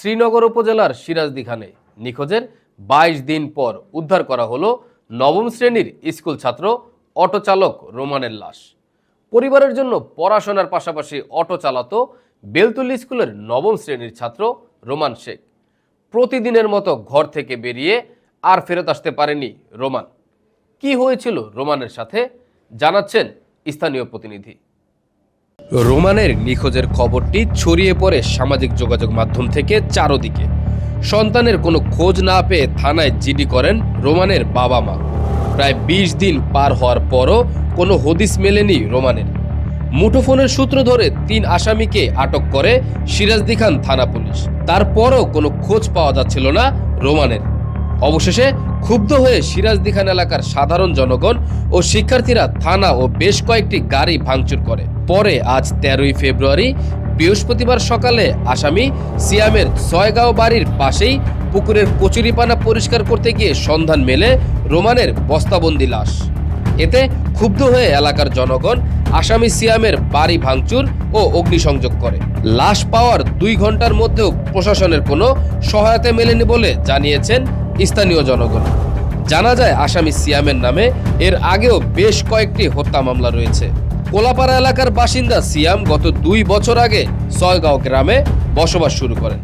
শ্রীনগর উপজেলার সিরাজদিখানে নিখোঁজের বাইশ দিন পর উদ্ধার করা হলো নবম শ্রেণির স্কুল ছাত্র অটো চালক রোমানের লাশ। পরিবারের জন্য পড়াশোনার পাশাপাশি অটো চালাতো বেলতুল্লি স্কুলের নবম শ্রেণির ছাত্র রোমান শেখ। প্রতিদিনের মতো ঘর থেকে বেরিয়ে আর ফেরত আসতে পারেনি রোমান। কি হয়েছিল রোমানের সাথে জানাচ্ছেন স্থানীয় প্রতিনিধি। রোমানের নিখোঁজের খবরটি ছড়িয়ে পড়ে সামাজিক যোগাযোগ মাধ্যম থেকে চারোদিকে। সন্তানের কোনো খোঁজ না পেয়ে থানায় জিডি করেন রোমানের বাবা মা। প্রায় বিশ দিন পার হওয়ার পরও কোনো হদিস মেলেনি রোমানের। মুঠোফোনের সূত্র ধরে তিন আসামিকে আটক করে সিরাজদি খান থানা পুলিশ। তারপরও কোনো খোঁজ পাওয়া যাচ্ছিল না রোমানের। অবশেষে ক্ষুব্ধ হয়ে সিরাজদি খান এলাকার সাধারণ জনগণ ও শিক্ষার্থীরা থানা ও বেশ কয়েকটি গাড়ি ভাঙচুর করে। পরে আজ তেরোই ফেব্রুয়ারি বৃহস্পতিবার সকালে আসামি সিয়ামের ছয়গাঁও বাড়ির পাশেই পুকুরের কচুরিপানা পরিষ্কার করতে গিয়ে সন্ধান মেলে রোমানের বস্তাবন্দি লাশ। এতে ক্ষুব্ধ হয়ে এলাকার জনগণ আসামি সিয়ামের বাড়ি ভাঙচুর ও অগ্নিসংযোগ করে। লাশ পাওয়ার দুই ঘণ্টার মধ্যেও প্রশাসনের কোনো সহায়তা মেলেনি বলে জানিয়েছেন স্থানীয় জনগণ। জানা যায়, আসামি সিয়ামের নামে এর আগেও বেশ কয়েকটি হত্যা মামলা রয়েছে। কোলাপাড়া এলাকার বাসিন্দা সিয়াম গত দুই বছর আগে সয়গাঁও গ্রামে বসবাস শুরু করেন।